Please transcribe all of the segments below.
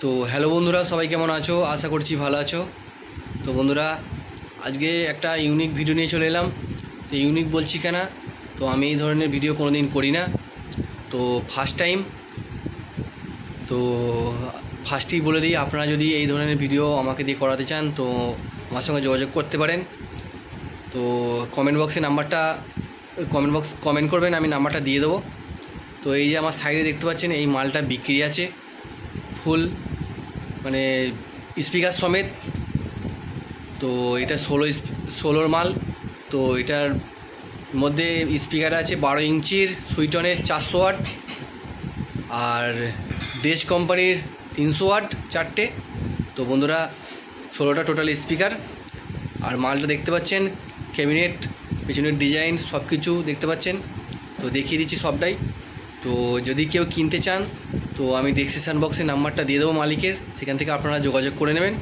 তো হ্যালো বন্ধুরা, সবাই কেমন আছো? আশা করছি ভালো আছো। তো বন্ধুরা, আজকে একটা ইউনিক ভিডিও নিয়ে চলে এলাম। তো ইউনিক বলছি কেন? তো আমি এই ধরনের ভিডিও কোনো দিন করি না তো ফার্স্ট টাইম তো ফার্স্টেই বলে দিই, আপনারা যদি এই ধরনের ভিডিও আমাকে দিয়ে করাতে চান, তো আমার সঙ্গে যোগাযোগ করতে পারেন। তো কমেন্ট বক্সে নাম্বারটা কমেন্ট বক্স কমেন্ট করবেন, আমি নাম্বারটা দিয়ে দেবো। তো এই যে আমার সাইডে দেখতে পাচ্ছেন, এই মালটা বিক্রি আছে। ফুল মানে স্পিকার সমেত। তো এটা ষোলো ষোলোর মাল। তো এটার মধ্যে স্পিকার আছে বারো ইঞ্চির সুইটনের চারশো ওয়াট। আর ডেস কোম্পানির তিনশো ওয়াট চারটে। তো বন্ধুরা, ষোলোটা টোটাল স্পিকার আর মালটা দেখতে পাচ্ছেন ক্যাবিনেট পেছনের ডিজাইন সব কিছু দেখতে পাচ্ছেন। তো দেখিয়ে দিচ্ছি সবটাই। তো যদি কেউ কিনতে চান, তো আমি ডিসক্রিপশান বক্সে নাম্বারটা দিয়ে দেবো মালিকের। সেখান থেকে আপনারা যোগাযোগ করে নেবেন।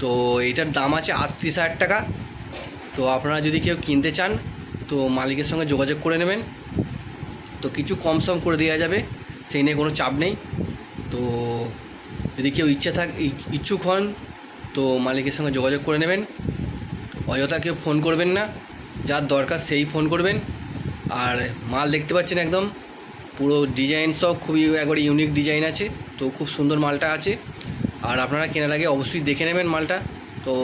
তো এটার দাম আছে আটত্রিশ হাজার টাকা। তো আপনারা যদি কেউ কিনতে চান, তো মালিকের সঙ্গে যোগাযোগ করে নেবেন। তো কিছু কম সম করে দেওয়া যাবে, সেই নিয়ে কোনো চাপ নেই। তো যদি কেউ ইচ্ছা থাক ইচ্ছুক হন, তো মালিকের সঙ্গে যোগাযোগ করে নেবেন। অযথা কেউ ফোন করবেন না। যার দরকার সেই ফোন করবেন। আর মাল দেখতে পাচ্ছেন একদম। পুরো ডিজাইন সব খুবই একবারে ইউনিক ডিজাইন আছে, তো খুব সুন্দর মালটা আছে। আর আপনারা কেনার আগে অবশ্যই দেখে নেবেন মালটা। তো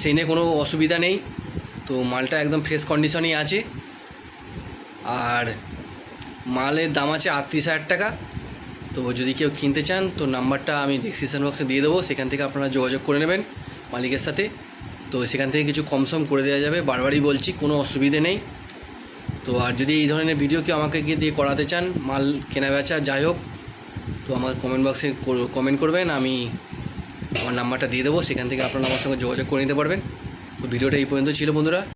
সেই নিয়ে কোনো অসুবিধা নেই। তো মালটা একদম ফ্রেশ কন্ডিশনেই আছে। আর মালের দাম আছে আটত্রিশ হাজার টাকা। তো যদি কেউ কিনতে চান, তো নাম্বারটা আমি ডিসক্রিপশন বক্সে দিয়ে দেবো। সেখান থেকে আপনারা যোগাযোগ করে নেবেন মালিকের সাথে। তো সেখান থেকে কিছু কমসম করে দেওয়া যাবে। বারবারই বলছি, কোনো অসুবিধে নেই। তো আর যদি এই ধরনের ভিডিও কেউ আমাকে গিয়ে দিয়ে করাতে চান, মাল কেনা বেচা, যাই হোক, তো আমার কমেন্ট বক্সে কমেন্ট করবেন, আমি আমার নাম্বারটা দিয়ে দেবো, সেখান থেকে আপনারা আমার সঙ্গে যোগাযোগ করে নিতে পারবেন। তো ভিডিওটা এই পর্যন্ত ছিল, বন্ধুরা।